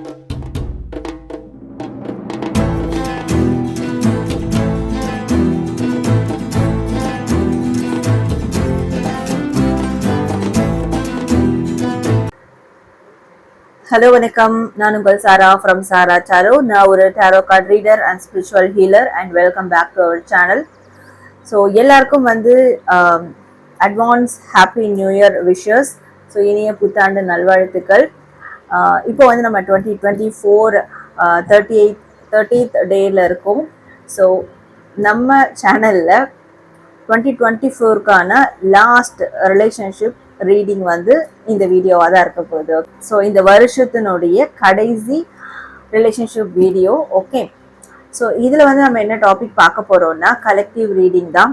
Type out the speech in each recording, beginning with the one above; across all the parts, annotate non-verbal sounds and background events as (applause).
Hello வணக்கம். நான் உங்கள் சாரா ஃப்ரம் சாரா டாரோ நான் ஒரு tarot card reader and spiritual healer and welcome back to our channel so எல்லாருக்கும் வந்து advance happy new year wishes so இனிய புத்தாண்டு நல்வாழ்த்துக்கள். இப்போ வந்து நம்ம twenty twenty four thirty eight thirtieth day இருக்கோம். ஸோ நம்ம சேனலில் டுவெண்ட்டி டுவெண்ட்டி ஃபோருக்கான லாஸ்ட் ரிலேஷன்ஷிப் ரீடிங் வந்து இந்த வீடியோவாக தான் இருக்க போகுது. ஸோ இந்த வருஷத்தினுடைய கடைசி ரிலேஷன்ஷிப் வீடியோ ஓகே ஸோ இதில் வந்து நம்ம என்ன டாபிக் பார்க்க போகிறோம்னா கலெக்டிவ் ரீடிங் தான்.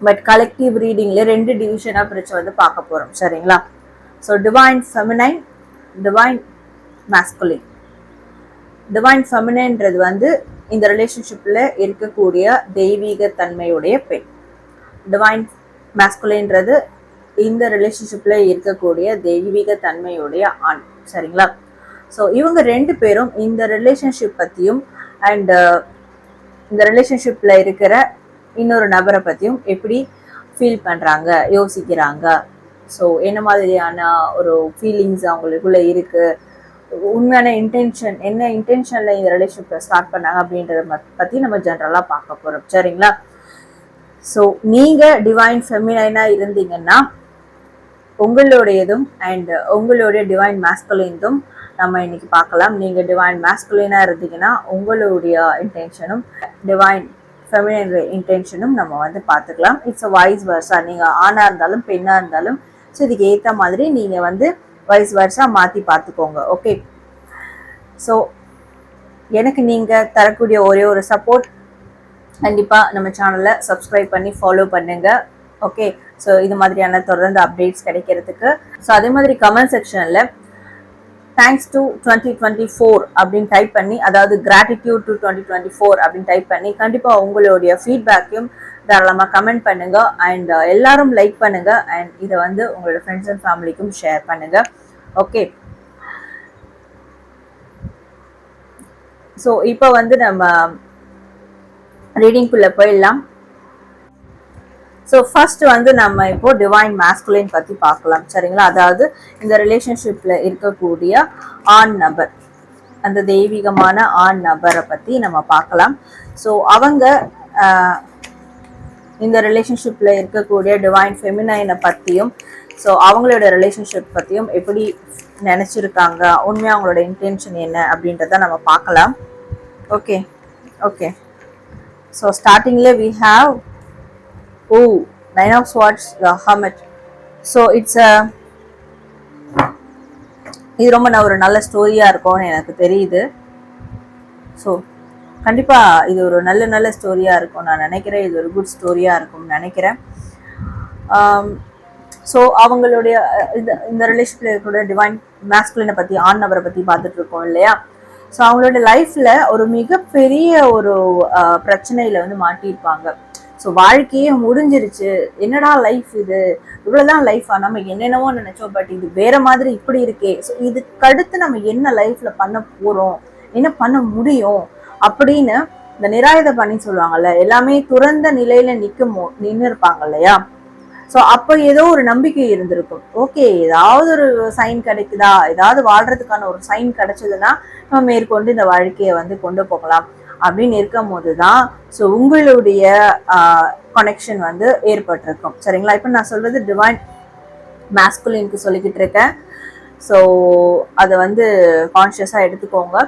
பட் கலெக்டிவ் ரீடிங்கில் ரெண்டு டிவிஷனாக பிரித்து வந்து பார்க்க போகிறோம் சரிங்களா? So divine feminine divine masculine divine ஃபெமினன்றது வந்து இந்த ரிலேஷன்ஷிப்பில் இருக்கக்கூடிய தெய்வீக தன்மையுடைய பெண். டிவைன் மேஸ்குலின்றது இந்த ரிலேஷன்ஷிப்பில் இருக்கக்கூடிய தெய்வீக தன்மையுடைய ஆண். சரிங்களா? ஸோ இவங்க ரெண்டு பேரும் இந்த ரிலேஷன்ஷிப் பற்றியும் அண்டு இந்த ரிலேஷன்ஷிப்பில் இருக்கிற இன்னொரு நபரை பற்றியும் எப்படி ஃபீல் பண்ணுறாங்க யோசிக்கிறாங்க ஸோ என்ன மாதிரியான ஒரு ஃபீலிங்ஸ் அவங்களுக்குள்ளே இருக்குது உண்மையான இன்டென்ஷன் என்ன இன்டென்ஷனில் இந்த ரிலேஷன்ஷிப்பை ஸ்டார்ட் பண்ணாங்க அப்படின்றத பற்றி நம்ம ஜென்ரலாக பார்க்க போகிறோம் சரிங்களா? ஸோ நீங்கள் டிவைன் ஃபெமினைனாக இருந்தீங்கன்னா உங்களுடையதும் அண்ட் உங்களுடைய டிவைன் மேஸ்குலின்தும் நம்ம இன்னைக்கு பார்க்கலாம். நீங்கள் டிவைன் மேஸ்குலினாக இருந்தீங்கன்னா உங்களுடைய இன்டென்ஷனும் டிவைன் ஃபெமினைன் இன்டென்ஷனும் நம்ம வந்து பார்த்துக்கலாம். இட்ஸ் அ வாய்ஸ் வர்ஸா நீங்கள் ஆணாக இருந்தாலும் பெண்ணாக இருந்தாலும் ஸோ இதுக்கு ஏற்ற மாதிரி நீங்கள் வந்து வயசு வருஷம் மாற்றி பார்த்துக்கோங்க ஓகே ஸோ எனக்கு நீங்கள் தரக்கூடிய ஒரே ஒரு சப்போர்ட் கண்டிப்பாக நம்ம சேனலை சப்ஸ்கிரைப் பண்ணி ஃபாலோ பண்ணுங்க ஓகே ஸோ இது மாதிரியான தொடர்ந்து அப்டேட்ஸ் கிடைக்கிறதுக்கு. ஸோ அதே மாதிரி கமெண்ட் செக்ஷனில் thanks to twenty twenty four அப்படின்னு டைப் பண்ணி அதாவது gratitude to twenty twenty four அப்படின்னு டைப் பண்ணி கண்டிப்பாக உங்களுடைய ஃபீட்பேக்கையும் தாராளமாக கமெண்ட் பண்ணுங்க. அண்ட் uh, எல்லாரும் லைக் பண்ணுங்க. அண்ட் இதை வந்து உங்களோட ஃப்ரெண்ட்ஸ் அண்ட் ஃபேமிலிக்கும் ஷேர் பண்ணுங்க. ஓகே ஸோ இப்போ வந்து நம்ம ரீடிங்குள்ளே போயிடலாம். ஸோ ஃபர்ஸ்ட் வந்து நம்ம இப்போ டிவைன் மாஸ்குலின் பற்றி பார்க்கலாம். சரிங்களா? அதாவது இந்த ரிலேஷன்ஷிப்பில் இருக்கக்கூடிய ஆண் நபர் அந்த தெய்வீகமான ஆண் நபரை பற்றி நம்ம பார்க்கலாம். ஸோ அவங்க ஆஹ், இந்த ரிலேஷன்ஷிப்பில் இருக்கக்கூடிய டிவைன் ஃபெமினைனை பற்றியும் ஸோ அவங்களோட ரிலேஷன்ஷிப் பற்றியும் எப்படி நினச்சிருக்காங்க உண்மையாக அவங்களோட இன்டென்ஷன் என்ன அப்படின்றத நம்ம பார்க்கலாம். ஓகே ஓகே ஸோ ஸ்டார்டிங்கில் we have oh nine of swords the hermit so it's uh இது ரொம்ப நான் ஒரு நல்ல ஸ்டோரியாக இருக்கும்னு எனக்கு தெரியுது. ஸோ கண்டிப்பாக இது ஒரு நல்ல நல்ல ஸ்டோரியாக இருக்கும். நான் நினைக்கிறேன் இது ஒரு குட் ஸ்டோரியாக இருக்கும்னு நினைக்கிறேன். ஸோ அவங்களுடைய இந்த இந்த ரிலேஷன்ல இருக்கக்கூடிய டிவைன் மேஸ்குலினை பற்றி ஆண் நபரை பற்றி பார்த்துட்டு இருக்கோம் இல்லையா? ஸோ அவங்களோட லைஃப்பில் ஒரு மிகப்பெரிய ஒரு பிரச்சனையில் வந்து மாட்டியிருப்பாங்க. ஸோ வாழ்க்கையே முடிஞ்சிருச்சு. என்னடா லைஃப் இது? இவ்வளோதான் லைஃபா நம்ம என்னென்னவோ நினைச்சோம். பட் இது வேற மாதிரி இப்படி இருக்கே. ஸோ இதுக்கடுத்து நம்ம என்ன லைஃப்பில் பண்ண போகிறோம் என்ன பண்ண முடியும்? அப்படின்னு இந்த நிராயுத பணி சொல்லுவாங்கல்ல எல்லாமே துறந்த நிலையில நிற்கும் நின்று இருப்பாங்க இல்லையா? ஸோ அப்போ ஏதோ ஒரு நம்பிக்கை இருந்திருக்கும். ஓகே ஏதாவது ஒரு சைன் கிடைக்குதா? ஏதாவது வாழ்றதுக்கான ஒரு சைன் கிடைச்சதுன்னா நம்ம மேற்கொண்டு இந்த வாழ்க்கையை வந்து கொண்டு போகலாம். அப்படின்னு இருக்கும் போது தான் ஸோ உங்களுடைய கனெக்ஷன் வந்து ஏற்பட்டிருக்கும். சரிங்களா? இப்போ நான் சொல்றது டிவைன் மேஸ்குலினுக்கு சொல்லிக்கிட்டு இருக்கேன். ஸோ அதை வந்து கான்ஷியஸாக எடுத்துக்கோங்க.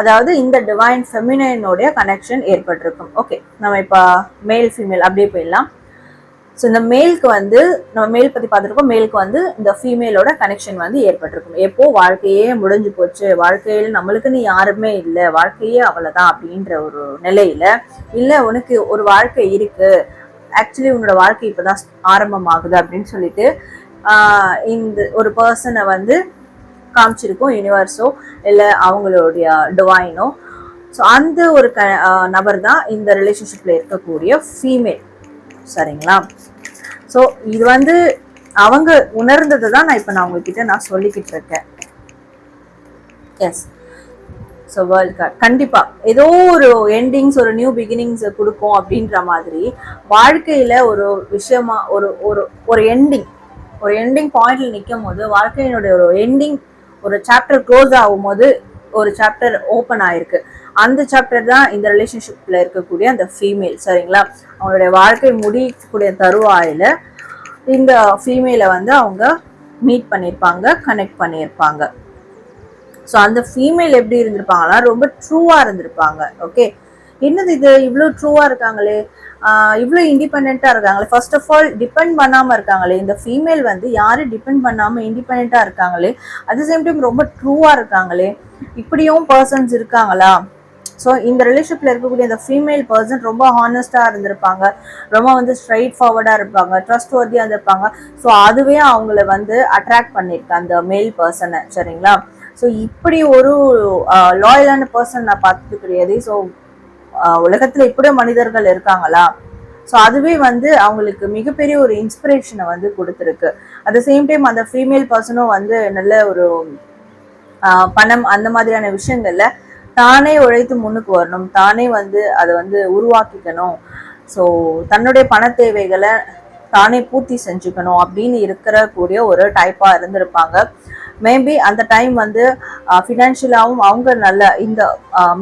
அதாவது இந்த டிவைன் ஃபெமினைனோடைய கனெக்ஷன் ஏற்பட்டிருக்கும். ஓகே நம்ம இப்போ மேல் ஃபீமேல் அப்படியே போயிடலாம். ஸோ இந்த மேலுக்கு வந்து நம்ம மேல் பற்றி பார்த்துருக்கோம். மேலுக்கு வந்து இந்த ஃபீமேலோட கனெக்ஷன் வந்து ஏற்பட்டிருக்கும். எப்போ வாழ்க்கையே முடிஞ்சு போச்சு வாழ்க்கையில் நம்மளுக்குன்னு யாருமே இல்லை வாழ்க்கையே அவ்வளோதான் அப்படின்ற ஒரு நிலையில இல்லை உனக்கு ஒரு வாழ்க்கை இருக்கு ஆக்சுவலி உன்னோட வாழ்க்கை இப்போதான் ஆரம்பமாகுது அப்படின்னு சொல்லிட்டு இந்த ஒரு பர்சனை வந்து காமிச்சிருக்கோம் யூனிவர்ஸோ இல்லை அவங்களுடைய டிவைனோ ஸோ அந்த ஒரு க நபர் தான் இந்த ரிலேஷன்ஷிப்பில் இருக்கக்கூடிய ஃபீமேல் சரிங்களா? ஸோ இது வந்து அவங்க உணர்ந்ததை தான் நான் இப்போ நான் உங்ககிட்ட நான் சொல்லிக்கிட்டு இருக்கேன். எஸ் ஸோ வேர்ல்ட் கார்ட் கண்டிப்பா. ஏதோ ஒரு எண்டிங்ஸ் ஒரு நியூ பிகினிங்ஸ் கொடுக்கும் அப்படின்ற மாதிரி வாழ்க்கையில ஒரு விஷயமா ஒரு ஒரு ஒரு எண்டிங் ஒரு எண்டிங் பாயிண்ட்ல நிற்கும் போது வாழ்க்கையினுடைய ஒரு எண்டிங் ஒரு சாப்டர் க்ளோஸ் ஆகும்போது ஒரு சாப்டர் ஓப்பன் ஆயிருக்கு. அந்த சாப்டர் தான் இந்த ரிலேஷன்ஷிப்ல இருக்கக்கூடிய அந்த ஃபீமேல் சரிங்களா? அவங்களுடைய வாழ்க்கை முடிக்கக்கூடிய தருவாயில இந்த ஃபீமேலை வந்து அவங்க மீட் பண்ணியிருப்பாங்க கனெக்ட் பண்ணியிருப்பாங்க ஸோ அந்த ஃபீமேல் எப்படி இருந்திருப்பாங்கன்னா ரொம்ப ட்ரூவாக இருந்திருப்பாங்க ஓகே என்னது இது? இவ்வளோ ட்ரூவாக இருக்காங்களே. இவ்வளோ இண்டிபெண்ட்டாக இருக்காங்களே. ஃபர்ஸ்ட் ஆஃப் ஆல் டிபெண்ட் பண்ணாமல் இருக்காங்களே. இந்த ஃபீமேல் வந்து யாரும் டிபெண்ட் பண்ணாமல் இண்டிபெண்ட்டாக இருக்காங்களே? அட் சேம் டைம் ரொம்ப ட்ரூவாக இருக்காங்களே. இப்படியும் பர்சன்ஸ் இருக்காங்களா? ஸோ இந்த ரிலேஷன்ஷிப்பில் இருக்கக்கூடிய அந்த ஃபீமேல் பர்சன் ரொம்ப ஹானஸ்டாக இருந்திருப்பாங்க. ரொம்ப வந்து ஸ்ட்ரைட் ஃபார்வர்டாக இருப்பாங்க. ட்ரஸ்ட் ஒர்த்தியாக இருந்திருப்பாங்க. ஸோ அதுவே அவங்கள வந்து அட்ராக்ட் பண்ணியிருக்கு அந்த மேல் பர்சனை சரிங்களா? ஸோ இப்படி ஒரு லாயலான பர்சன் நான் பார்த்தது கிடையாது. ஸோ உலகத்துல இப்படியும் மனிதர்கள் இருக்காங்களா? ஸோ அதுவே வந்து அவங்களுக்கு மிகப்பெரிய ஒரு இன்ஸ்பிரேஷனை வந்து கொடுத்துருக்கு. அட் சேம் டைம் அந்த ஃபீமேல் பர்சனும் வந்து நல்ல ஒரு ஆஹ் பணம் அந்த மாதிரியான விஷயங்கள்ல தானே உழைத்து முன்னுக்கு வரணும். தானே வந்து அதை வந்து உருவாக்கிக்கணும். ஸோ தன்னுடைய பண தேவைகளை தானே பூர்த்தி செஞ்சுக்கணும் அப்படின்னு இருக்கிற கூடிய ஒரு டைப்பா இருந்திருப்பாங்க. மேபி அந்த டைம் வந்து ஃபினான்ஷியலாகவும் அவங்க நல்ல இந்த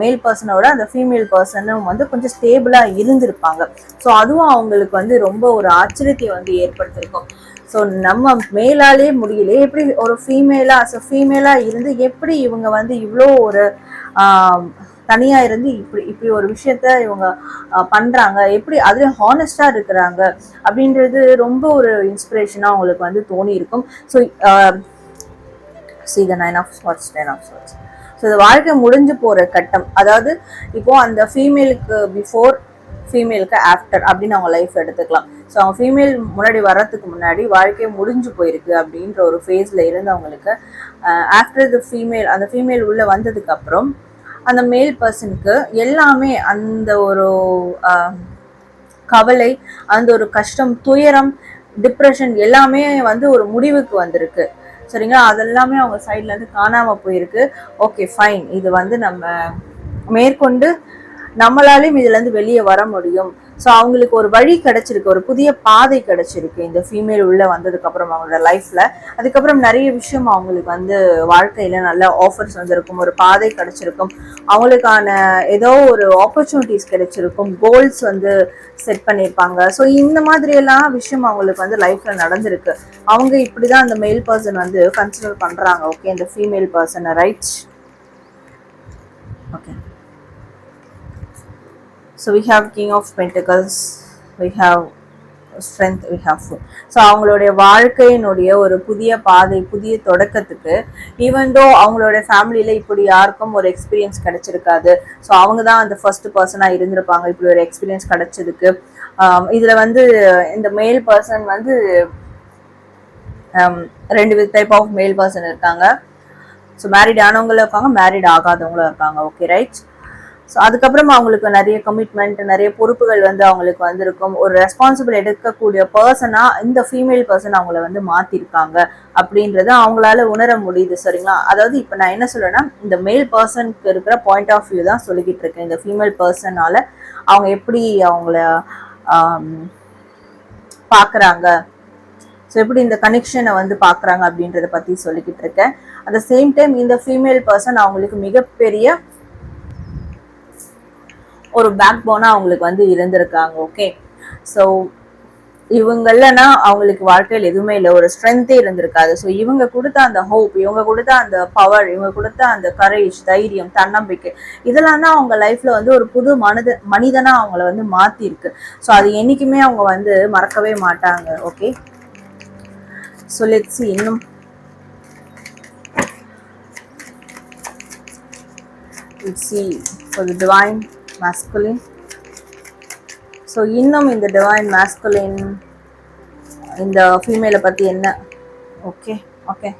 மேல் பர்சனோட அந்த ஃபீமேல் பர்சனும் வந்து கொஞ்சம் ஸ்டேபிளாக இருந்திருப்பாங்க. ஸோ அதுவும் அவங்களுக்கு வந்து ரொம்ப ஒரு ஆச்சரியத்தை வந்து ஏற்படுத்தியிருக்கும். ஸோ நம்ம மேலாலே முடியல. எப்படி ஒரு ஃபீமேலாக ஸோ ஃபீமேலாக இருந்து எப்படி இவங்க வந்து இவ்வளோ ஒரு தனியாக இருந்து இப்படி இப்படி ஒரு விஷயத்த இவங்க பண்ணுறாங்க எப்படி அதுலேயும் ஹானஸ்டாக இருக்கிறாங்க? அப்படின்றது ரொம்ப ஒரு இன்ஸ்பிரேஷனாக அவங்களுக்கு வந்து தோணி இருக்கும் so see the nine of spots nine of spots so இந்த வாழ்க்கை முடிஞ்சு போகிற கட்டம் அதாவது இப்போது அந்த ஃபீமேலுக்கு பிஃபோர் ஃபீமேலுக்கு ஆஃப்டர் அப்படின்னு அவங்க லைஃப் எடுத்துக்கலாம். ஸோ அவங்க ஃபீமேல் முன்னாடி வர்றதுக்கு முன்னாடி வாழ்க்கையே முடிஞ்சு போயிருக்கு அப்படின்ற ஒரு ஃபேஸில் இருந்தவங்களுக்கு ஆஃப்டர் த ஃபீமேல் அந்த ஃபீமேல் உள்ளே வந்ததுக்கப்புறம் அந்த மேல் பர்சனுக்கு எல்லாமே அந்த ஒரு கவலை அந்த ஒரு கஷ்டம் துயரம் டிப்ரெஷன் எல்லாமே வந்து ஒரு முடிவுக்கு வந்திருக்கு. சரிங்களா? அதெல்லாமே அவங்க சைட்லேருந்து காணாமல் போயிருக்கு. ஓகே ஃபைன் இது வந்து நம்ம மேற்கொண்டு நம்மளாலையும் இதுலேருந்து வெளியே வர முடியும். ஸோ அவங்களுக்கு ஒரு வழி கிடைச்சிருக்கு ஒரு புதிய பாதை கிடைச்சிருக்கு. இந்த ஃபீமேல் உள்ளே வந்ததுக்கு அப்புறம் அவங்களோட லைஃப்ல அதுக்கப்புறம் நிறைய விஷயம் அவங்களுக்கு வந்து வாழ்க்கையில நல்ல ஆஃபர்ஸ் வந்திருக்கும் ஒரு பாதை கிடைச்சிருக்கும். அவங்களுக்கான ஏதோ ஒரு ஆப்பர்ச்சுனிட்டிஸ் கிடைச்சிருக்கும் கோல்ஸ் வந்து செட் பண்ணியிருப்பாங்க. ஸோ இந்த மாதிரி எல்லாம் விஷயம் அவங்களுக்கு வந்து லைஃப்ல நடந்திருக்கு. அவங்க இப்படிதான் அந்த மேல் பர்சன் வந்து கன்சிடர் பண்றாங்க. ஓகே இந்த ஃபீமேல் பர்சனை right okay so we have king of pentacles we have strength we have full so அவங்களுடைய வாழ்க்கையினுடைய ஒரு புதிய பாதை புதிய தொடக்கத்துக்கு ஈவன் தோ அவங்களோட ஃபேமிலியில் இப்படி யாருக்கும் ஒரு எக்ஸ்பீரியன்ஸ் கிடைச்சிருக்காது. ஸோ அவங்க தான் அந்த ஃபர்ஸ்ட் பர்சனாக இருந்திருப்பாங்க. இப்படி ஒரு எக்ஸ்பீரியன்ஸ் கிடைச்சதுக்கு. Um, இதில் வந்து இந்த மேல் பர்சன் வந்து um, ரெண்டு ரெண்டு டைப் ஆஃப் மேல் பர்சன் இருக்காங்க. ஸோ மேரிட் ஆனவங்களும் இருக்காங்க மேரிட் ஆகாதவங்களும் இருக்காங்க. ஓகே ரைட் ஸோ அதுக்கப்புறம் அவங்களுக்கு நிறைய கமிட்மெண்ட் நிறைய பொறுப்புகள் வந்து அவங்களுக்கு வந்திருக்கும். ஒரு ரெஸ்பான்சிபிள் எடுக்கக்கூடிய பர்சனாக இந்த ஃபீமேல் பர்சன் அவங்கள வந்து மாற்றிருக்காங்க அப்படின்றத அவங்களால உணர முடியுது சரிங்களா? அதாவது இப்போ நான் என்ன சொல்கிறேன்னா இந்த மேல் பர்சனுக்கு இருக்கிற பாயிண்ட் ஆஃப் வியூ தான் சொல்லிக்கிட்டு இருக்கேன். இந்த ஃபீமேல் பர்சனால அவங்க எப்படி அவங்கள பார்க்குறாங்க ஸோ எப்படி இந்த கனெக்ஷனை வந்து பார்க்குறாங்க அப்படின்றத பற்றி சொல்லிக்கிட்டு இருக்கேன். அட் த சேம் டைம் இந்த ஃபீமேல் பர்சன் அவங்களுக்கு மிகப்பெரிய ஒரு பேக் போனா அவங்களுக்கு வந்து இருந்திருக்காங்க ஓகே ஸோ இவங்கல்லனா அவங்களுக்கு வாழ்க்கையில் எதுவுமே இல்லை. ஒரு ஸ்ட்ரென்த்தே இருந்திருக்காது. ஸோ இவங்க கொடுத்த அந்த ஹோப் இவங்க கொடுத்த அந்த பவர் இவங்க கொடுத்த அந்த கரேஜ் தைரியம் தன்னம்பிக்கை இதெல்லாம் தான் அவங்க லைஃப்ல வந்து ஒரு புது மனித மனிதனாக அவங்கள வந்து மாற்றிருக்கு ஸோ அது என்றைக்குமே அவங்க வந்து மறக்கவே மாட்டாங்க ஓகே ஸோ லெட்ஸ் இன்னும். See for for divine divine so இன்னும் இந்த டிவைன் masculine இந்த ஃபீமேலை பற்றி என்ன? Okay okay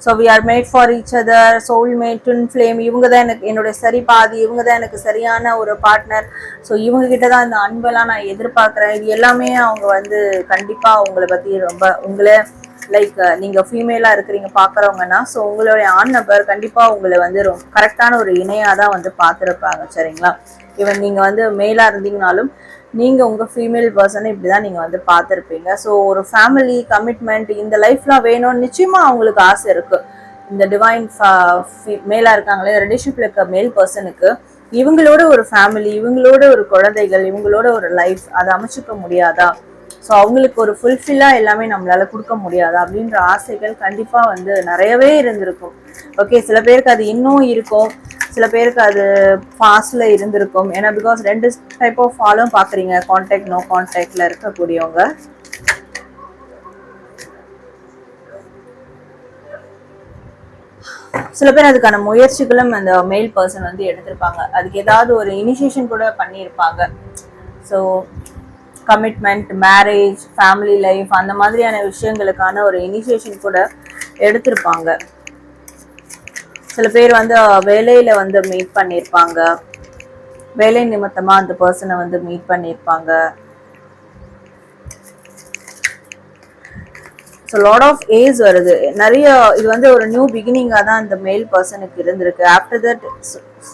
so we are made for each other soul mate flame இவங்க தான் எனக்கு என்னுடைய சரி பாதி இவங்க தான் எனக்கு சரியான ஒரு பார்ட்னர் ஸோ இவங்க கிட்ட தான் இந்த அன்பெல்லாம் நான் எதிர்பார்க்குறேன். இது எல்லாமே அவங்க வந்து கண்டிப்பாக உங்களை பற்றி ரொம்ப உங்களை லைக் நீங்க ஃபீமேலா இருக்கிறீங்க பாக்குறவங்கன்னா ஸோ உங்களுடைய ஆண் நபர் கண்டிப்பா உங்களை வந்து ரொம்ப கரெக்டான ஒரு இணையா தான் வந்து பார்த்துருப்பாங்க சரிங்களா? ஈவன் நீங்க வந்து மேலா இருந்தீங்கனாலும் நீங்க உங்க ஃபீமேல் பர்சனை இப்படிதான் நீங்க வந்து பார்த்துருப்பீங்க. ஸோ ஒரு ஃபேமிலி கமிட்மெண்ட் இந்த லைஃப்லாம் வேணும்னு நிச்சயமா அவங்களுக்கு ஆசை இருக்கு. இந்த டிவைன் மேலா இருக்காங்களே ரிலேஷன்ஷிப்ல இருக்க மேல் பர்சனுக்கு இவங்களோட ஒரு ஃபேமிலி இவங்களோட ஒரு குழந்தைகள் இவங்களோட ஒரு லைஃப் அதை அமைச்சுக்க முடியாதா? ஸோ அவங்களுக்கு ஒரு ஃபுல்ஃபில்லாக எல்லாமே நம்மளால கொடுக்க முடியாது. அப்படின்ற ஆசைகள் கண்டிப்பாக வந்து நிறையவே இருந்திருக்கும். ஓகே சில பேருக்கு அது இன்னும் இருக்கும். சில பேருக்கு அது ஃபாஸ்டில் இருந்திருக்கும். ஏன்னா பிகாஸ் ரெண்டு டைப் ஆஃப் ஃபாலும் பார்க்குறீங்க கான்டாக்ட் நோ கான்டாக்டில் இருக்கக்கூடியவங்க. சில பேர் அதுக்கான முயற்சிகளும் அந்த மெயில் பர்சன் வந்து எடுத்திருப்பாங்க. அதுக்கு ஏதாவது ஒரு இனிஷியேஷன் கூட பண்ணியிருப்பாங்க. So commitment marriage family life அந்த மாதிரியான விஷயங்களுக்கான ஒரு இனிஷியேஷன் கூட எடுத்திருப்பாங்க. சில பேர் வந்து வேலையில வந்து மீட் பண்ணியிருப்பாங்க வேலை நிமித்தமா அந்த பர்சனை வந்து மீட் பண்ணியிருப்பாங்க ஸோ லாட் ஆஃப் ஏஜ் வருது. நிறைய இது வந்து ஒரு நியூ பிகினிங்காக தான் இந்த மேல் பர்சனுக்கு இருந்திருக்கு. ஆஃப்டர் தட்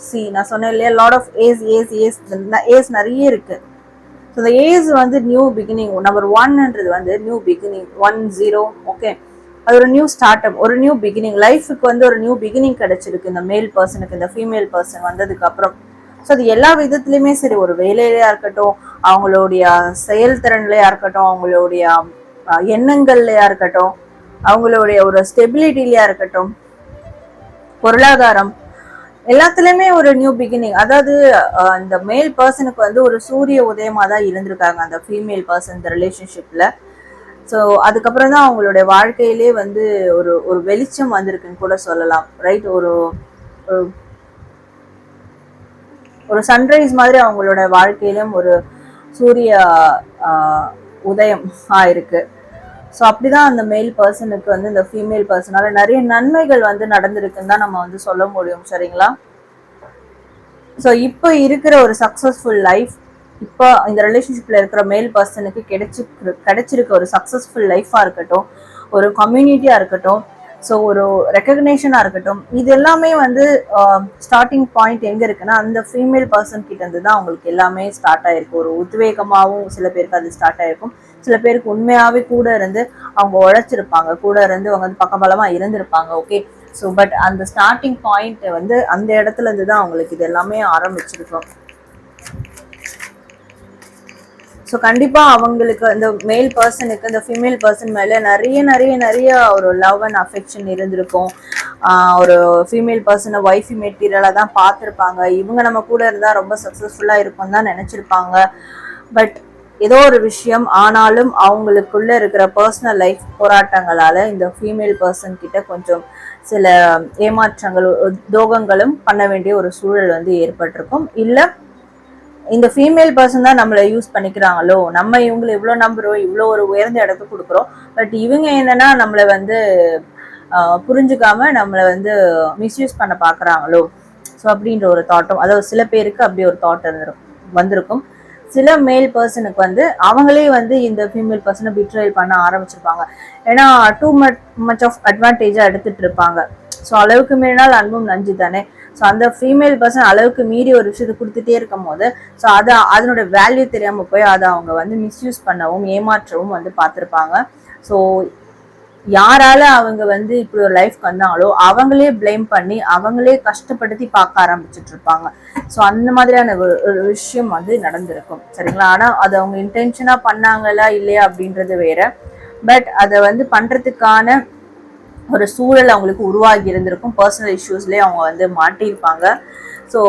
சி நான் சொன்னேன் இல்லையா lot of age age age age நிறைய இருக்கு. ஸோ இந்த ஏஜ் வந்து நியூ பிகினிங் நம்பர் ஒன்ன்றது வந்து new beginning one zero okay அது ஒரு நியூ ஸ்டார்ட் அப் ஒரு நியூ பிகினிங் லைஃபுக்கு வந்து ஒரு நியூ பிகினிங் கிடைச்சிருக்கு. இந்த மேல் பர்சனுக்கு இந்த ஃபீமேல் பர்சன் வந்ததுக்கு அப்புறம். ஸோ அது எல்லா விதத்துலையுமே சரி. ஒரு வேலையிலையா இருக்கட்டும் அவங்களுடைய செயல்திறன்லையா இருக்கட்டும் அவங்களுடைய எண்ணங்கள்லையா இருக்கட்டும் அவங்களுடைய ஒரு ஸ்டெபிலிட்டிலையா இருக்கட்டும் பொருளாதாரம் எல்லாத்துலயுமே ஒரு நியூ பிகினிங் அதாவது அந்த இந்த மேல் பர்சனுக்கு வந்து ஒரு சூரிய உதயமா தான் இருந்திருக்காங்க அந்த ஃபீமேல் பர்சன் இந்த ரிலேஷன்ஷிப்ல ஸோ அதுக்கப்புறம் தான் அவங்களுடைய வாழ்க்கையிலே வந்து ஒரு ஒரு வெளிச்சம் வந்திருக்குன்னு கூட சொல்லலாம். ரைட் ஒரு ஒரு- சன்ரைஸ் மாதிரி அவங்களோட வாழ்க்கையிலும் ஒரு சூரிய உதயம் ஆயிருக்கு ஸோ அப்படிதான் அந்த மேல் பர்சனுக்கு வந்து இந்த ஃபீமேல் பர்சனால நிறைய நன்மைகள் வந்து நடந்திருக்குன்னு தான் நம்ம வந்து சொல்ல முடியும். சரிங்களா? ஸோ இப்போ இருக்கிற ஒரு சக்ஸஸ்ஃபுல் லைஃப் இப்போ இந்த ரிலேஷன்ஷிப்பில் இருக்கிற மேல் பர்சனுக்கு கிடைச்சி கிடைச்சிருக்க ஒரு சக்ஸஸ்ஃபுல் லைஃபாக இருக்கட்டும் ஒரு கம்யூனிட்டியாக இருக்கட்டும் ஸோ ஒரு ரெக்கக்னேஷனாக இருக்கட்டும் இது எல்லாமே வந்து ஸ்டார்டிங் பாயிண்ட் எங்கே இருக்குன்னா அந்த ஃபீமேல் பர்சன் கிட்டேருந்து தான் அவங்களுக்கு எல்லாமே ஸ்டார்ட் ஆகிருக்கும் ஒரு உத்வேகமாகவும் சில பேருக்கு அது ஸ்டார்ட் ஆகிருக்கும் சில பேருக்கு உண்மையாகவே கூட இருந்து அவங்க உழைச்சிருப்பாங்க. கூட இருந்து அவங்க வந்து பக்கபலமாக இருந்திருப்பாங்க. ஓகே ஸோ பட் அந்த ஸ்டார்டிங் பாயிண்ட் வந்து அந்த இடத்துல இருந்து தான் அவங்களுக்கு இது எல்லாமே ஆரம்பிச்சிருக்கும். ஸோ கண்டிப்பாக அவங்களுக்கு இந்த மேல் பர்சனுக்கு இந்த ஃபீமேல் பர்சன் மேலே நிறைய நிறைய நிறைய ஒரு லவ் அண்ட் அஃபெக்ஷன் இருந்திருக்கும். ஒரு ஃபீமேல் பர்சனை ஒய்ஃபி மெட்டீரியலாக தான் பார்த்துருப்பாங்க. இவங்க நம்ம கூட இருந்தால் ரொம்ப சக்ஸஸ்ஃபுல்லாக இருக்கும் தான் நினச்சிருப்பாங்க. பட் ஏதோ ஒரு விஷயம் ஆனாலும் அவங்களுக்குள்ள இருக்கிற பர்சனல் லைஃப் போராட்டங்களால இந்த ஃபீமேல் பர்சன் கிட்ட கொஞ்சம் சில ஏமாற்றங்கள் தோகங்களும் பண்ண வேண்டிய ஒரு சூழல் வந்து ஏற்பட்டிருக்கும். இல்லை இந்த ஃபீமேல் பர்சன் தான் நம்மளை யூஸ் பண்ணிக்கிறாங்களோ? நம்ம இவங்களை இவ்வளோ நம்புகிறோம் இவ்வளோ ஒரு உயர்ந்த இடத்துக்கு கொடுக்குறோம். பட் இவங்க என்னன்னா நம்மளை வந்து புரிஞ்சுக்காம நம்மளை வந்து மிஸ்யூஸ் பண்ண பார்க்குறாங்களோ ஸோ அப்படின்ற ஒரு தாட்டும் அதாவது சில பேருக்கு அப்படி ஒரு தாட் இருந்திருக்கும் வந்திருக்கும். சில மேல் பர்சனுக்கு வந்து அவங்களே வந்து இந்த ஃபீமேல் பர்சனை பிட்ரேல் பண்ண ஆரம்பிச்சிருப்பாங்க. ஏன்னா டூ மச் மச் ஆஃப் அட்வான்டேஜாக எடுத்துட்டு இருப்பாங்க. ஸோ அளவுக்கு மீறினால் அன்பும் நஞ்சு தானே. ஸோ அந்த ஃபீமேல் பர்சன் அளவுக்கு மீறி ஒரு விஷயத்தை கொடுத்துட்டே இருக்கும் போது ஸோ அதை அதனோட வேல்யூ தெரியாமல் போய் அதை அவங்க வந்து மிஸ்யூஸ் பண்ணவும் ஏமாற்றவும் வந்து பார்த்துருப்பாங்க. ஸோ யாரால அவங்க வந்து இப்படி ஒரு லைஃப்க்கு வந்தாங்களோ அவங்களே ப்ளேம் பண்ணி அவங்களே கஷ்டப்படுத்தி பார்க்க ஆரம்பிச்சுட்டு இருப்பாங்க. ஸோ அந்த மாதிரியான ஒரு ஒரு விஷயம் வந்து நடந்திருக்கும். சரிங்களா? ஆனால் அது அவங்க இன்டென்ஷனாக பண்ணாங்களா இல்லையா அப்படின்றது வேற. பட் அதை வந்து பண்ணுறதுக்கான ஒரு சூழல் அவங்களுக்கு உருவாகி இருந்திருக்கும். பர்சனல் இஷ்யூஸ்லேயே அவங்க வந்து மாட்டியிருப்பாங்க. ஸோ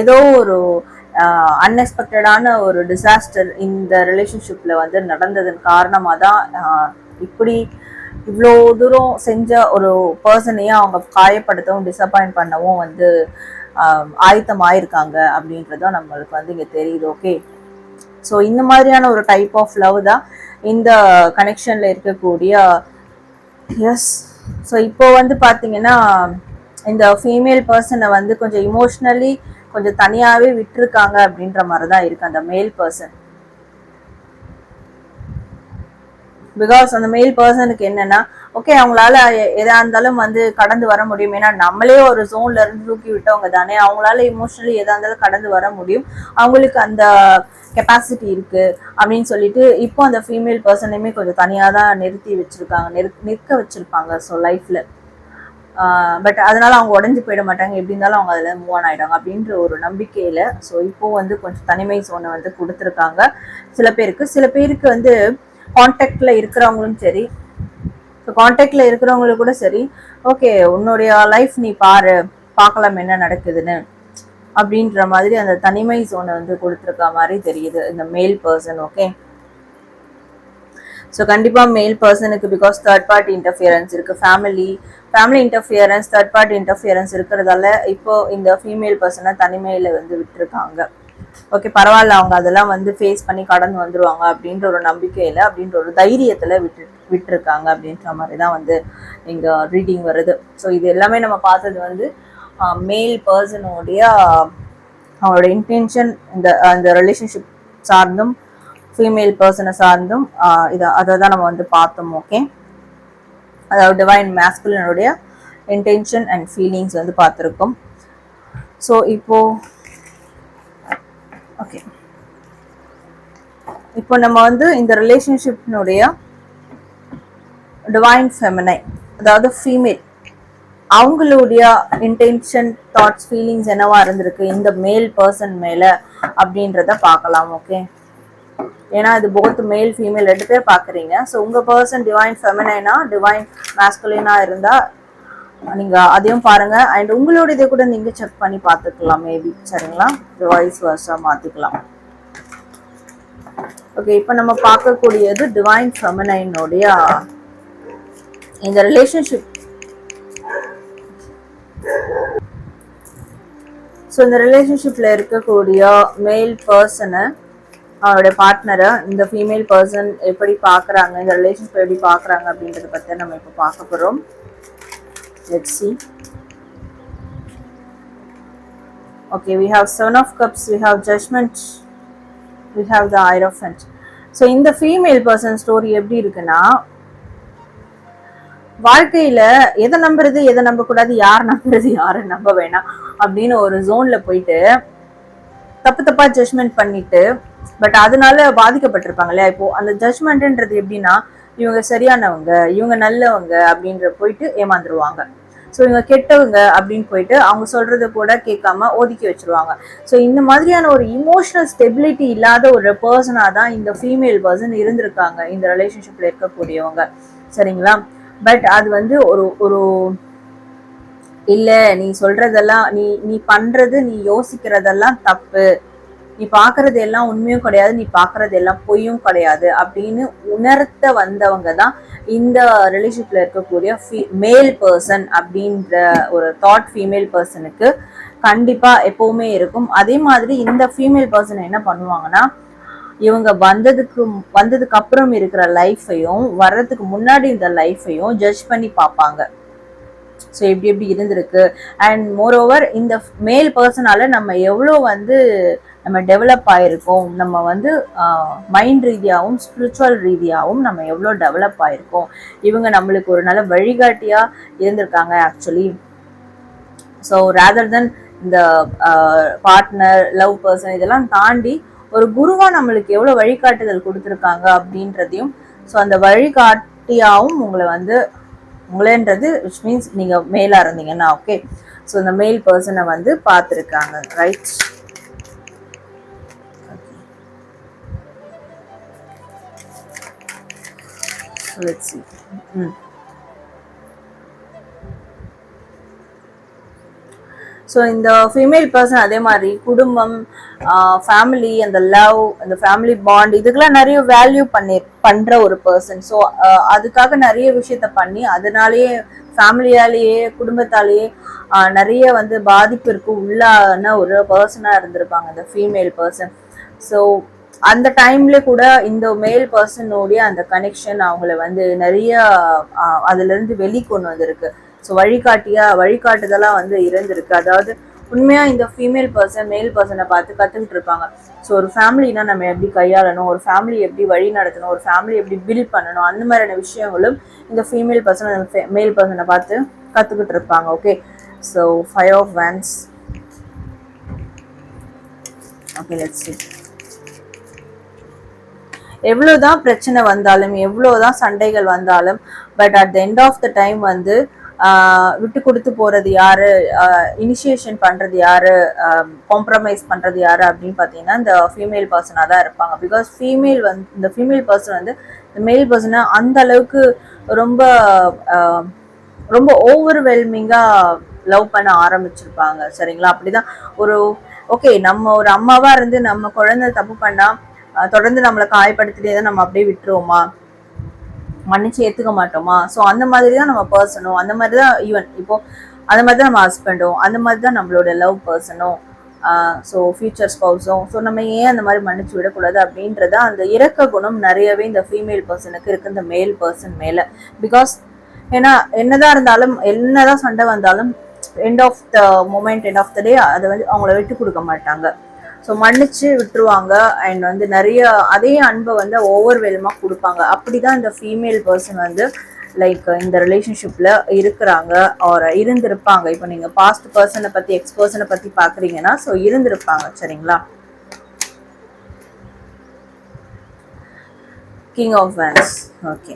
ஏதோ ஒரு அன்எக்ஸ்பெக்டடான ஒரு டிசாஸ்டர் இந்த ரிலேஷன்ஷிப்பில் வந்து நடந்ததன் காரணமாக தான் இப்படி இவ்வளோ தூரம் செஞ்ச ஒரு பர்சனையும் அவங்க காயப்படுத்தவும் டிசப்பாயிண்ட் பண்ணவும் வந்து ஆயத்தமாயிருக்காங்க அப்படின்றதும் நம்மளுக்கு வந்து இங்கே தெரியுது ஓகே ஸோ இந்த மாதிரியான ஒரு டைப் ஆஃப் லவ் தான் இந்த கனெக்ஷனில் இருக்கக்கூடிய எஸ் ஸோ இப்போ வந்து பார்த்தீங்கன்னா இந்த ஃபீமேல் பர்சனை வந்து கொஞ்சம் இமோஷ்னலி கொஞ்சம் தனியாகவே விட்டுருக்காங்க அப்படின்ற மாதிரி தான் இருக்குது அந்த மேல் பர்சன் பிகாஸ் அந்த மெயில் பர்சனுக்கு என்னன்னா ஓகே அவங்களால எ- எதா இருந்தாலும் வந்து கடந்து வர முடியும். ஏன்னா நம்மளே ஒரு ஜோன்ல இருந்து தூக்கி விட்டவங்க தானே. அவங்களால இமோஷனலி எதா இருந்தாலும் கடந்து வர முடியும். அவங்களுக்கு அந்த கெப்பாசிட்டி இருக்கு அப்படின்னு சொல்லிட்டு இப்போ அந்த ஃபீமேல் பர்சனையுமே கொஞ்சம் தனியாக தான் நிறுத்தி வச்சிருக்காங்க. நிறு- நிற்க வச்சிருப்பாங்க. ஸோ லைஃப்ல பட் அதனால அவங்க உடஞ்சி போயிட மாட்டாங்க. எப்படி இருந்தாலும் அவங்க அதில் மூவ் ஆன் ஆயிடுவாங்க அப்படின்ற ஒரு நம்பிக்கையில ஸோ இப்போ வந்து கொஞ்சம் தனிமை சோனை வந்து கொடுத்துருக்காங்க. சில பேருக்கு. சில பேருக்கு வந்து காண்டாக்டில் இருக்கிறவங்களும் சரி. ஸோ காண்டாக்டில் இருக்கிறவங்களுக்கு கூட சரி ஓகே உன்னுடைய லைஃப் நீ பாரு பார்க்கலாம் என்ன நடக்குதுன்னு. அப்படின்ற மாதிரி அந்த தனிமை சோனை வந்து கொடுத்துருக்க மாதிரி தெரியுது இந்த மேல் பர்சன் ஓகே ஸோ கண்டிப்பாக மேல் பர்சனுக்கு பிகாஸ் தேர்ட் பார்ட்டி இன்டர்ஃபியரன்ஸ் இருக்குது family family interference third party interference இருக்கிறதால இப்போ இந்த ஃபீமேல் பர்சனை தனிமையில் வந்து விட்டுருக்காங்க. ஓகே பரவாயில்ல அவங்க அதெல்லாம் வந்து ஃபேஸ் பண்ணி கடந்து வந்துருவாங்க அப்படின்ற ஒரு நம்பிக்கையில் அப்படின்ற ஒரு தைரியத்தில் விட்டு விட்டுருக்காங்க அப்படின்ற மாதிரி தான் வந்து இங்கே ரீடிங் வருது. ஸோ இது எல்லாமே நம்ம பார்த்தது வந்து மேல் பர்சனுடைய அவங்களோட இன்டென்ஷன் இந்த அந்த ரிலேஷன்ஷிப் சார்ந்தும் ஃபீமேல் பர்சனை சார்ந்தும் இதை அதை தான் நம்ம வந்து பார்த்தோம் ஓகே அதாவது டிவைன் மேஸ்குலினுடைய இன்டென்ஷன் அண்ட் ஃபீலிங்ஸ் வந்து பார்த்துருக்கோம். ஸோ இப்போ ஓகே இப்போ நம்ம வந்து இந்த ரிலேஷன்ஷிப்னுடைய டிவைன் ஃபெமினை அதாவது ஃபீமேல் அவங்களுடைய இன்டென்ஷன் தாட்ஸ் ஃபீலிங்ஸ் என்னவா இருந்திருக்கு இந்த மேல் பர்சன் மேலே அப்படின்றத பார்க்கலாம் ஓகே ஏன்னா இது போத் மேல் ஃபீமேல் ரெண்டு பேர் பார்க்குறீங்க. ஸோ உங்கள் பர்சன் டிவைன் ஃபெமினைனா டிவைன் மேஸ்குலினாக இருந்தால் நீங்கள் அதையும் பாருங்க. அண்ட் உங்களோட இதை கூட நீங்கள் செக் பண்ணி பார்த்துக்கலாம் மேபி சரிங்களா? டிவைஸ் வருஷா மாற்றிக்கலாம் ஓகே இப்போ நம்ம பார்க்கக்கூடியது டிவைன் ஃபெமினைனுடைய இந்த ரிலேஷன்ஷிப் ஸோ இந்த ரிலேஷன்ஷிப்ல இருக்கக்கூடிய மேல் பர்சனை அவருடைய பார்ட்னரை இந்த ஃபீமேல் பர்சன் எப்படி பார்க்குறாங்க இந்த ரிலேஷன்ஷிப் எப்படி பார்க்குறாங்க அப்படின்றத பற்றி நம்ம இப்போ பார்க்க போகிறோம் let's see. Okay we have seven of cups we have judgment we have the hierophant so இந்த ஃபீமேல் பர்சன் ஸ்டோரி எப்படி இருக்குன்னா வாழ்க்கையில எதை நம்புறது எதை நம்பக்கூடாது யார் நம்புறது யாரை நம்ப வேணாம் அப்படின்னு ஒரு ஜோன்ல போயிட்டு தப்பு தப்பா ஜட்மெண்ட் பண்ணிட்டு பட் அதனால பாதிக்கப்பட்டிருப்பாங்க இல்லையா? இப்போ அந்த ஜட்மெண்ட்ன்றது எப்படின்னா இவங்க சரியானவங்க இவங்க நல்லவங்க அப்படின்ற போயிட்டு ஏமாந்துருவாங்க. ஸோ இவங்க கெட்டவங்க அப்படின்னு போயிட்டு அவங்க சொல்றத கூட கேட்காம ஒதுக்கி வச்சிருவாங்க. ஸோ இந்த மாதிரியான ஒரு இமோஷனல் ஸ்டெபிலிட்டி இல்லாத ஒரு பர்சனாக தான் இந்த ஃபீமேல் பர்சன் இருந்திருக்காங்க இந்த ரிலேஷன்ஷிப்ல இருக்கக்கூடியவங்க. சரிங்களா? பட் அது வந்து ஒரு ஒரு இல்லை நீ சொல்றதெல்லாம் நீ நீ பண்றது நீ யோசிக்கிறதெல்லாம் தப்பு. நீ பார்க்கறது எல்லாம் உண்மையும் கிடையாது நீ பார்க்கறது எல்லாம் பொய்யும் கிடையாது அப்படின்னு உணர்த்த வந்தவங்க தான் இந்த ரிலேஷன்ல இருக்கக்கூடிய மேல் பர்சன் அப்படின்ற ஒரு தாட் ஃபீமேல் பர்சனுக்கு கண்டிப்பாக எப்போவுமே இருக்கும். அதே மாதிரி இந்த ஃபீமேல் பர்சன் என்ன பண்ணுவாங்கன்னா இவங்க வந்ததுக்கு வந்ததுக்கு அப்புறம் இருக்கிற லைஃப்பையும் வர்றதுக்கு முன்னாடி இந்த லைஃப்பையும் ஜட்ஜ் பண்ணி பார்ப்பாங்க. ஸோ எப்படி எப்படி இருந்திருக்கு? அண்ட் மோரோவர் இந்த மேல் பர்சனால நம்ம எவ்வளோ வந்து நம்ம டெவலப் ஆயிருக்கோம். நம்ம வந்து மைண்ட் ரீதியாகவும் ஸ்பிரிச்சுவல் ரீதியாகவும் நம்ம எவ்வளோ டெவலப் ஆயிருக்கோம். இவங்க நம்மளுக்கு ஒரு நல்ல வழிகாட்டியாக இருந்திருக்காங்க ஆக்சுவலி ஸோ ரேதர் தென் இந்த பார்ட்னர் லவ் பர்சன் இதெல்லாம் தாண்டி ஒரு குருவாக நம்மளுக்கு எவ்வளோ வழிகாட்டுதல் கொடுத்துருக்காங்க அப்படின்றதையும் ஸோ அந்த வழிகாட்டியாகவும் உங்களை வந்து உங்களேன்றது விச் மீன்ஸ் நீங்கள் மேலாக இருந்தீங்கன்னா ஓகே ஸோ இந்த மேல் பர்சனை வந்து பார்த்துருக்காங்க ரைட் லெட்ஸ் see. ஸோ இந்த ஃபீமேல் பர்சன் அதே மாதிரி குடும்பம் ஃபேமிலி அந்த லவ் அந்த ஃபேமிலி பாண்ட் இதுக்கெல்லாம் நிறைய வேல்யூ பண்ணி பண்ணுற ஒரு பர்சன் ஸோ அதுக்காக நிறைய விஷயத்த பண்ணி அதனாலேயே ஃபேமிலியாலேயே குடும்பத்தாலேயே நிறைய வந்து பாதிப்பிற்கு உள்ளான ஒரு பர்சனாக இருந்திருப்பாங்க இந்த ஃபீமேல் பர்சன் ஸோ அந்த டைம்ல கூட இந்த மேல் பர்சனோடைய அந்த கனெக்ஷன் அவங்கள வந்து நிறைய அதுலேருந்து அதுல இருந்து வெளி கொண்டு வந்திருக்கு. ஸோ வழிகாட்டியா வழிகாட்டுதலாக வந்து இருந்திருக்கு. அதாவது உண்மையாக இந்த ஃபீமேல் பர்சன் மேல் பர்சனை பார்த்து கற்றுக்கிட்டு இருப்பாங்க. ஸோ ஒரு ஃபேமிலினா நம்ம எப்படி கையாளணும்? ஒரு ஃபேமிலி எப்படி வழி நடத்தணும்? ஒரு ஃபேமிலி எப்படி பில்ட் பண்ணணும்? அந்த மாதிரியான விஷயங்களும் இந்த ஃபீமேல் பர்சன் மேல் பர்சனை பார்த்து கற்றுக்கிட்டு இருப்பாங்க. Okay so five of wands okay let's எவ்வளோதான் பிரச்சனை வந்தாலும் எவ்வளோதான் சண்டைகள் வந்தாலும் but at the end of the time வந்து விட்டு கொடுத்து போகிறது யாரு? இனிஷியேஷன் பண்ணுறது யாரு? காம்ப்ரமைஸ் பண்ணுறது யாரு அப்படின்னு பார்த்தீங்கன்னா இந்த ஃபீமேல் பர்சனாக தான் இருப்பாங்க. பிகாஸ் ஃபீமேல் வந்து இந்த ஃபீமேல் பர்சன் வந்து இந்த மேல் பர்சனை அந்த அளவுக்கு ரொம்ப ரொம்ப ஓவர்வெல்மிங்காக லவ் பண்ண ஆரம்பிச்சிருப்பாங்க. சரிங்களா? அப்படிதான் ஒரு ஓகே நம்ம ஒரு அம்மாவாக இருந்து நம்ம குழந்தை தப்பு பண்ணால் தொடர்ந்து நம்மளை காயப்படுத்திட்டே தான் நம்ம அப்படியே விட்டுருவோமா? மன்னிச்சு ஏற்றுக்க மாட்டோமா? ஸோ அந்த மாதிரி தான் நம்ம பர்சனும் அந்த மாதிரி தான் ஈவன் இப்போ அந்த மாதிரி தான் நம்ம ஹஸ்பண்டும் அந்த மாதிரி தான் நம்மளோட லவ் பர்சனும் ஸோ ஃபியூச்சர் ஸ்பவுஸும் ஸோ நம்ம ஏன் அந்த மாதிரி மன்னிச்சு விடக்கூடாது அப்படின்றத அந்த இரக்க குணம் நிறையவே இந்த ஃபீமேல் பர்சனுக்கு இருக்கு இந்த மேல் பர்சன் மேலே. பிகாஸ் ஏன்னா என்னதான் இருந்தாலும் என்னதான் சண்டை வந்தாலும் end of the moment end of the day அதை வந்து அவங்கள விட்டு கொடுக்க மாட்டாங்க. ஸோ மன்னிச்சு விட்டுருவாங்க. அண்ட் வந்து நிறைய அதே அன்பை வந்து ஓவர்வெல்மாக கொடுப்பாங்க. கொடுப்பாங்க அப்படிதான் இந்த ஃபீமேல் பர்சன் வந்து லைக் இந்த ரிலேஷன்ஷிப்பில் இருக்கிறாங்க. ஆர் இருந்திருப்பாங்க. இப்போ நீங்கள் பாஸ்ட் பர்சனை பற்றி எக்ஸ் பர்சனை பற்றி பார்க்குறீங்கன்னா ஸோ இருந்திருப்பாங்க. சரிங்களா? King of wands okay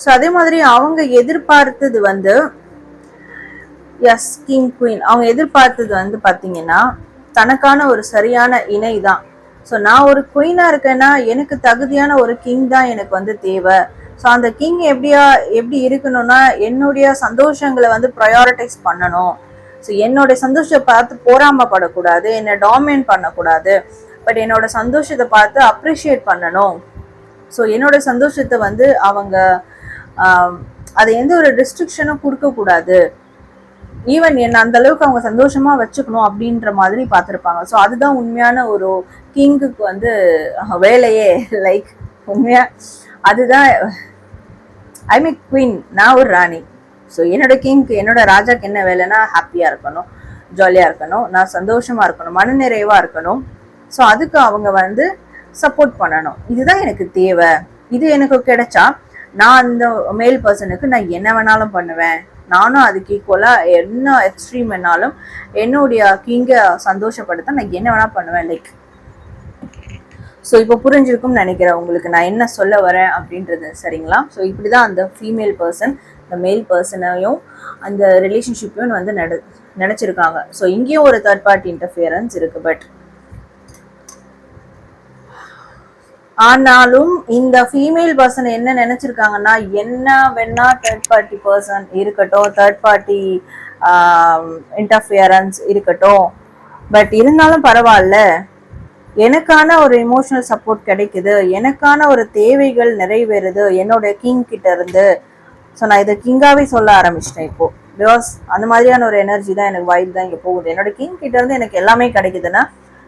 so அதே மாதிரி அவங்க எதிர்பார்த்தது வந்து எஸ் கிங் குயின் அவங்க எதிர்பார்த்தது வந்து பார்த்தீங்கன்னா தனக்கான ஒரு சரியான இணை தான். ஸோ நான் ஒரு குயினாக இருக்கேன்னா எனக்கு தகுதியான ஒரு கிங் தான் எனக்கு வந்து தேவை. ஸோ அந்த கிங் எப்படியா எப்படி இருக்கணும்னா என்னுடைய சந்தோஷங்களை வந்து ப்ரையாரிட்டைஸ் பண்ணணும். ஸோ என்னோட சந்தோஷத்தை பார்த்து போராமப்படக்கூடாது என்னை டாமினேட் பண்ணக்கூடாது. பட் என்னோட சந்தோஷத்தை பார்த்து அப்ரிஷியேட் பண்ணணும். ஸோ என்னோட சந்தோஷத்தை வந்து அவங்க அதை எந்த ஒரு ரெஸ்ட்ரிக்ஷனும் கொடுக்கக்கூடாது. ஈவன் என்ன அந்த அளவுக்கு அவங்க சந்தோஷமா வச்சுக்கணும் அப்படின்ற மாதிரி பார்த்துருப்பாங்க. ஸோ அதுதான் உண்மையான ஒரு கிங்குக்கு வந்து வேலையே. (laughs) லைக் உண்மையா அதுதான் ஐ மீன் குயின் நான் ஒரு ராணி. ஸோ என்னோட கிங்க்கு என்னோட ராஜாக்கு என்ன வேலைன்னா ஹாப்பியாக இருக்கணும் ஜாலியாக இருக்கணும் நான் சந்தோஷமா இருக்கணும் மனநிறைவா இருக்கணும். ஸோ அதுக்கு அவங்க வந்து சப்போர்ட் பண்ணணும். இதுதான் எனக்கு தேவை. இது எனக்கு கிடைச்சா நான் அந்த மேல் பர்சனுக்கு நான் என்ன வேணாலும் பண்ணுவேன். நானும் அதுக்கு ஈக்குவலாக என்ன எக்ஸ்ட்ரீம் வேணாலும் என்னுடைய கிங்கை சந்தோஷப்படுத்த நான் என்ன வேணால் பண்ணுவேன் லைக் ஸோ இப்போ புரிஞ்சிருக்கும்னு நினைக்கிறேன் உங்களுக்கு. நான் என்ன சொல்ல வரேன் அப்படின்றது சரிங்களா? ஸோ இப்படி தான் அந்த ஃபீமேல் பர்சன் இந்த மேல் பர்சனையும் அந்த ரிலேஷன்ஷிப்பையும் வந்து நட நினச்சிருக்காங்க ஸோ இங்கேயும் ஒரு தேர்ட் பார்ட்டி இன்டர்ஃபியரன்ஸ் இருக்குது பட் ஆனாலும் இந்த ஃபீமேல் பர்சன் என்ன நினைச்சிருக்காங்கன்னா என்ன வேணா தேர்ட் பார்ட்டி பர்சன் இருக்கட்டும் தேர்ட் பார்ட்டி இன்டர்ஃபியரன்ஸ் இருக்கட்டும். பட் இருந்தாலும் பரவாயில்ல. எனக்கான ஒரு எமோஷனல் சப்போர்ட் கிடைக்குது. எனக்கான ஒரு தேவைகள் நிறைவேறுது. என்னோட கிங் கிட்ட இருந்து. ஸோ நான் இதை கிங்காவே சொல்ல ஆரம்பிச்சிட்டேன் இப்போ. பிகாஸ் அந்த மாதிரியான ஒரு எனர்ஜி தான் எனக்கு வைப் தான் இங்கே போகுது. என்னோட கிங் கிட்ட இருந்து எனக்கு எல்லாமே கிடைக்குதுன்னா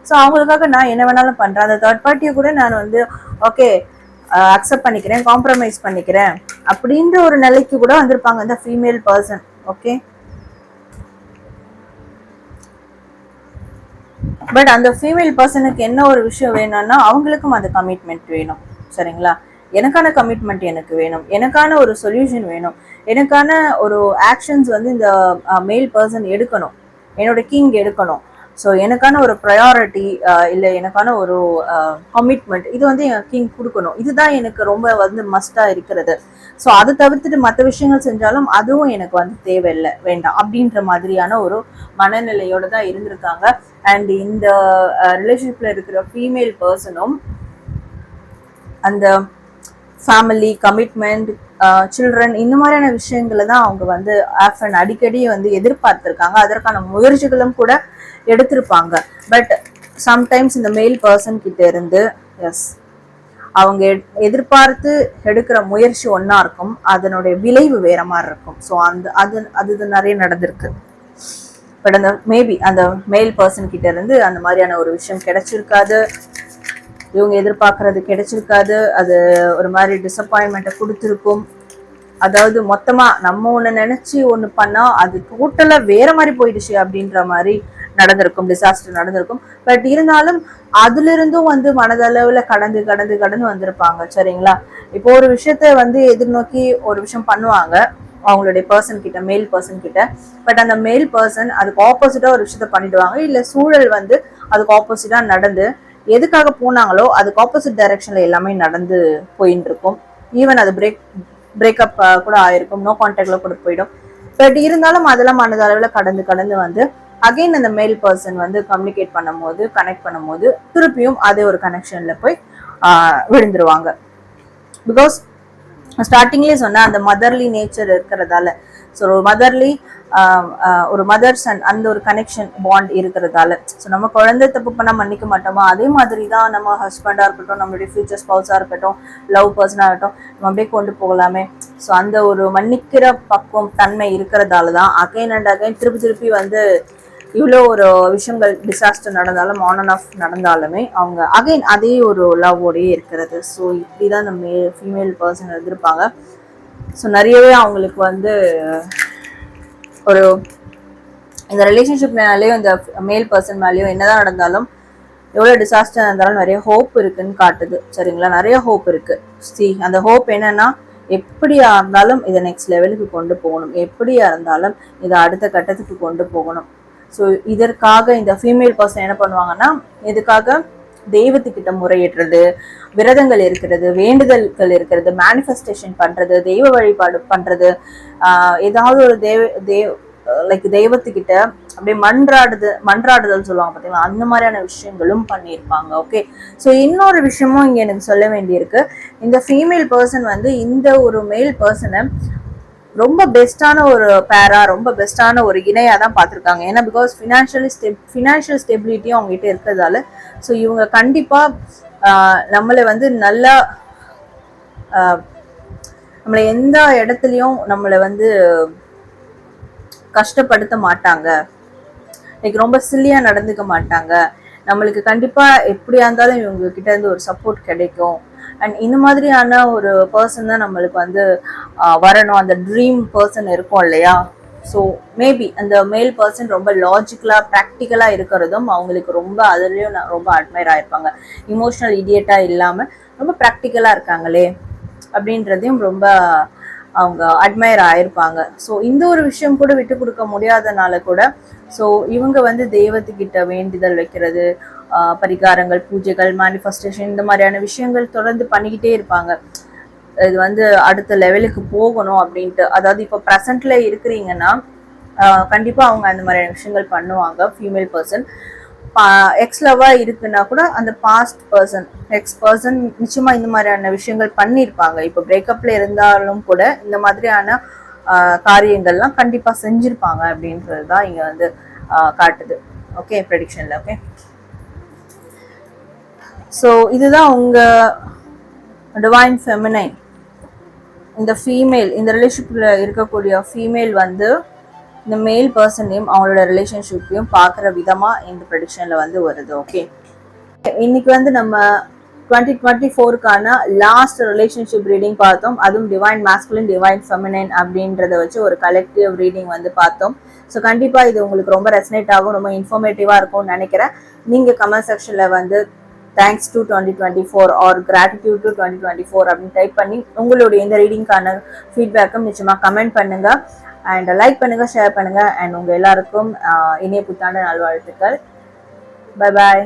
ஸோ அவங்களுக்காக நான் என்ன வேணாலும் பண்றேன். அந்த தேர்ட் பார்ட்டியை கூட நான் வந்து ஓகே அக்செப்ட் பண்ணிக்கிறேன் காம்ப்ரமைஸ் பண்ணிக்கிறேன் அப்படின்ற ஒரு நிலைக்கு கூட வந்திருப்பாங்க இந்த ஃபீமேல் பர்சன் ஓகே பட் அந்த ஃபீமேல் பர்சனுக்கு என்ன ஒரு விஷயம் வேணும்னா அவங்களுக்கும் அந்த கமிட்மெண்ட் வேணும் சரிங்களா? எனக்கான கமிட்மெண்ட் எனக்கு வேணும். எனக்கான ஒரு சொல்யூஷன் வேணும். எனக்கான ஒரு ஆக்ஷன்ஸ் வந்து இந்த மேல் பர்சன் எடுக்கணும். என்னோட கிங் எடுக்கணும். ஸோ எனக்கான ஒரு ப்ரையாரிட்டி இல்லை எனக்கான ஒரு கமிட்மெண்ட் இது வந்து என் கிங் கொடுக்கணும். இதுதான் எனக்கு ரொம்ப வந்து மஸ்டாக இருக்கிறது. ஸோ அதை தவிர்த்துட்டு மற்ற விஷயங்கள் செஞ்சாலும் அதுவும் எனக்கு வந்து தேவையில்லை. வேண்டாம். அப்படின்ற மாதிரியான ஒரு மனநிலையோடு தான் இருந்திருக்காங்க. அண்ட் இந்த ரிலேஷன்ஷிப்பில் இருக்கிற ஃபீமேல் பர்சனும் அந்த ஃபேமிலி கமிட்மெண்ட் சில்ட்ரன் இந்த மாதிரியான விஷயங்களை தான் அவங்க வந்து ஆஃபன் அடிக்கடி வந்து எதிர்பார்த்துருக்காங்க. அதற்கான முயற்சிகளும் கூட எடுத்திருப்பாங்க. பட் சம்டைம்ஸ் இந்த மெயில் பர்சன் கிட்ட இருந்து எஸ் அவங்க எதிர்பார்த்து எடுக்கிற முயற்சி ஒன்றா இருக்கும். அதனுடைய விளைவு வேற மாதிரி இருக்கும். ஸோ அந்த அது அது நிறைய நடந்திருக்கு. பட் அந்த மேபி அந்த மேல் பர்சன் கிட்ட இருந்து அந்த மாதிரியான ஒரு விஷயம் கிடைச்சிருக்காது. இவங்க எதிர்பார்க்கறது கிடைச்சிருக்காது. அது ஒரு மாதிரி டிசப்பாயின்மெண்ட்டை கொடுத்துருக்கும். அதாவது மொத்தமா நம்ம ஒண்ணு நினைச்சு ஒண்ணு பண்ணா அது டோட்டலாக வேற மாதிரி போயிடுச்சு அப்படின்ற மாதிரி நடந்திருக்கும் டிசாஸ்டர் நடந்திருக்கும். பட் இருந்தாலும் அதுல இருந்தும் வந்து மனதளவுல கடந்து கடந்து கடந்து வந்திருப்பாங்க. சரிங்களா? இப்போ ஒரு விஷயத்த வந்து எதிர்நோக்கி ஒரு விஷயம் பண்ணுவாங்க. அவங்களுடைய பர்சன் கிட்ட மேல் பர்சன் கிட்ட. பட் அந்த மேல் பர்சன் அதுக்கு ஆப்போசிட்டா ஒரு விஷயத்த பண்ணிடுவாங்க. இல்ல சூழல் வந்து அதுக்கு ஆப்போசிட்டா நடந்து எதுக்காக போனாங்களோ அதுக்கு ஆப்போசிட் டைரக்ஷன்ல எல்லாமே நடந்து போயின்னு இருக்கும் ஈவன் அது பிரேக் பிரேக்கப் கூட ஆயிருக்கும். நோ கான்டாக்ட்ல கூட போயிடும். பட் இருந்தாலும் அதெல்லாம் மனதளவுல கடந்து கடந்து வந்து அகைன் அந்த மேல் பர்சன் வந்து கம்யூனிகேட் பண்ணும்போது கனெக்ட் பண்ணும்போது திருப்பியும் அதே ஒரு கனெக்ஷன்ல போய் விழுந்துருவாங்க. பிகாஸ் ஸ்டார்டிங்லேயே சொன்னேன் அந்த மதர்லி நேச்சர் இருக்கிறதால ஸோ ஒரு மதர்லி ஒரு மதர்ஸ் அண்ட் அந்த ஒரு கனெக்ஷன் பாண்ட் இருக்கிறதால. ஸோ நம்ம குழந்தை தப்பு பண்ணால் மன்னிக்க மாட்டோமா? அதே மாதிரி தான் நம்ம ஹஸ்பண்டாக இருக்கட்டும் நம்மளுடைய ஃபியூச்சர் ஸ்பவுஸாக இருக்கட்டும் லவ் பர்சனாக இருக்கட்டும் நம்ம அப்படியே கொண்டு போகலாமே. ஸோ அந்த ஒரு மன்னிக்கிற பக்குவம் தன்மை இருக்கிறதால தான் அகைன் அண்ட் அகைன் திருப்பி திருப்பி வந்து இவ்வளோ ஒரு விஷயங்கள் டிசாஸ்டர் நடந்தாலும் ஆன் அண்ட் ஆஃப் நடந்தாலுமே அவங்க அகைன் அதே ஒரு லவ்வோடையே இருக்கிறது. ஸோ இப்படி தான் இந்த மே ஃபீமேல் பர்சன் இருந்திருப்பாங்க. ஸோ நிறையவே அவங்களுக்கு வந்து ஒரு இந்த ரிலேஷன்ஷிப் மேலேயும் இந்த மேல் பர்சன் மேலேயும் என்னதான் நடந்தாலும் எவ்வளோ டிசாஸ்டர் இருந்தாலும் நிறைய ஹோப் இருக்குன்னு காட்டுது. சரிங்களா? நிறைய ஹோப் இருக்குது சி அந்த ஹோப் என்னன்னா எப்படியா இருந்தாலும் இதை நெக்ஸ்ட் லெவலுக்கு கொண்டு போகணும். எப்படியா இருந்தாலும் இதை அடுத்த கட்டத்துக்கு கொண்டு போகணும். ஸோ இதற்காக இந்த ஃபீமேல் பர்சன் என்ன பண்ணுவாங்கன்னா இதுக்காக தெய்வத்துக்கிட்ட முறையிடுறது விரதங்கள் இருக்கிறது வேண்டுதல்கள் இருக்கிறது மேனிஃபெஸ்டேஷன் பண்றது தெய்வ வழிபாடு பண்றது ஏதாவது ஒரு தேவ தேவ லைக் தெய்வத்துக்கிட்ட அப்படியே மன்றாடுது மன்றாடுதல் சொல்லுவாங்க பார்த்தீங்களா? அந்த மாதிரியான விஷயங்களும் பண்ணியிருப்பாங்க ஓகே ஸோ இன்னொரு விஷயமும் இங்கே எனக்கு சொல்ல வேண்டியிருக்கு. இந்த ஃபீமேல் பர்சன் வந்து இந்த ஒரு மேல் பர்சனை ரொம்ப பெஸ்ட்டான ஒரு பேரா ரொம்ப பெஸ்ட்டான ஒரு இணையாக தான் பார்த்துருக்காங்க. ஏன்னா பிகாஸ் ஃபினான்ஷியலி ஸ்டெப் ஃபினான்ஷியல் ஸ்டெபிலிட்டியும் அவங்ககிட்ட இருக்கிறதால ஸோ இவங்க கண்டிப்பாக நம்மளை வந்து நல்லா நம்மளை எந்த இடத்துலையும் நம்மளை வந்து கஷ்டப்படுத்த மாட்டாங்க. லைக் ரொம்ப சில்லியாக நடந்துக்க மாட்டாங்க. நம்மளுக்கு கண்டிப்பாக எப்படியா இருந்தாலும் இவங்க கிட்ட இருந்து ஒரு சப்போர்ட் கிடைக்கும். அண்ட் இந்த மாதிரியான ஒரு பர்சன் தான் நம்மளுக்கு வந்து வரணும். அந்த ட்ரீம் பர்சன் இருக்கும் இல்லையா? ஸோ மேபி அந்த மேல் பர்சன் ரொம்ப லாஜிக்கலாக ப்ராக்டிக்கலாக இருக்கிறதும் அவங்களுக்கு ரொம்ப அதுலேயும் நான் ரொம்ப அட்மையர் ஆயிருப்பாங்க. இமோஷனல் இடியட்டாக இல்லாமல் ரொம்ப ப்ராக்டிக்கலாக இருக்காங்களே அப்படின்றதையும் ரொம்ப அவங்க அட்மையர் ஆயிருப்பாங்க. ஸோ இந்த ஒரு விஷயம் கூட விட்டு கொடுக்க முடியாதனால கூட ஸோ இவங்க வந்து தெய்வத்துக்கிட்ட வேண்டுதல் வைக்கிறது பரிகாரங்கள் பூஜைகள் மேனிஃபெஸ்டேஷன் இந்த மாதிரியான விஷயங்கள் தொடர்ந்து பண்ணிக்கிட்டே இருப்பாங்க. இது வந்து அடுத்த லெவலுக்கு போகணும் அப்படின்ட்டு. அதாவது இப்போ ப்ரெசண்ட்ல இருக்கிறீங்கன்னா கண்டிப்பாக அவங்க அந்த மாதிரியான விஷயங்கள் பண்ணுவாங்க. ஃபீமேல் பர்சன் எக்ஸ் லவ்வா இருக்குன்னா கூட அந்த பாஸ்ட் பர்சன் எக்ஸ் பர்சன் நிச்சயமாக இந்த மாதிரியான விஷயங்கள் பண்ணியிருப்பாங்க இப்போ பிரேக்கப்பில் இருந்தாலும் கூட இந்த மாதிரியான காரியங்கள்லாம் கண்டிப்பாக செஞ்சுருப்பாங்க அப்படின்றது தான் இங்கே வந்து காட்டுது. ஓகே ப்ரெடிக்ஷனில் ஓகே ஸோ இதுதான் உங்கள் டிவைன் ஃபெமினைன் இந்த ஃபீமேல் இந்த ரிலேஷன்ஷிப்பில் இருக்கக்கூடிய ஃபீமேல் வந்து இந்த மேல் பர்சனையும் அவங்களோட ரிலேஷன்ஷிப்பையும் பார்க்குற விதமாக இந்த ப்ரெடிக்ஷனில் வந்து வருது ஓகே இன்னைக்கு வந்து நம்ம டுவெண்ட்டி டுவெண்ட்டி ஃபோருக்கான லாஸ்ட் ரிலேஷன்ஷிப் ரீடிங் பார்த்தோம். அதுவும் டிவைன் மாஸ்குலின் டிவைன் ஃபெமினைன் அப்படின்றத வச்சு ஒரு கலெக்டிவ் ரீடிங் வந்து பார்த்தோம். ஸோ கண்டிப்பாக இது உங்களுக்கு ரொம்ப ரெசனேட் ஆகும் ரொம்ப இன்ஃபர்மேட்டிவாக இருக்கும்னு நினைக்கிறேன். நீங்கள் கமெண்ட் செக்ஷனில் வந்து thanks to twenty twenty four or gratitude to twenty twenty four அப்படின்னு டைப் பண்ணி உங்களுடைய இந்த ரீடிங்க்கான ஃபீட்பேக்கும் நிச்சயமாக கமெண்ட் பண்ணுங்க. அண்ட் லைக் பண்ணுங்க ஷேர் பண்ணுங்க. அண்ட் உங்கள் எல்லாருக்கும் இணைய இனிய புத்தாண்டு நல்வாழ்த்துக்கள். Bye bye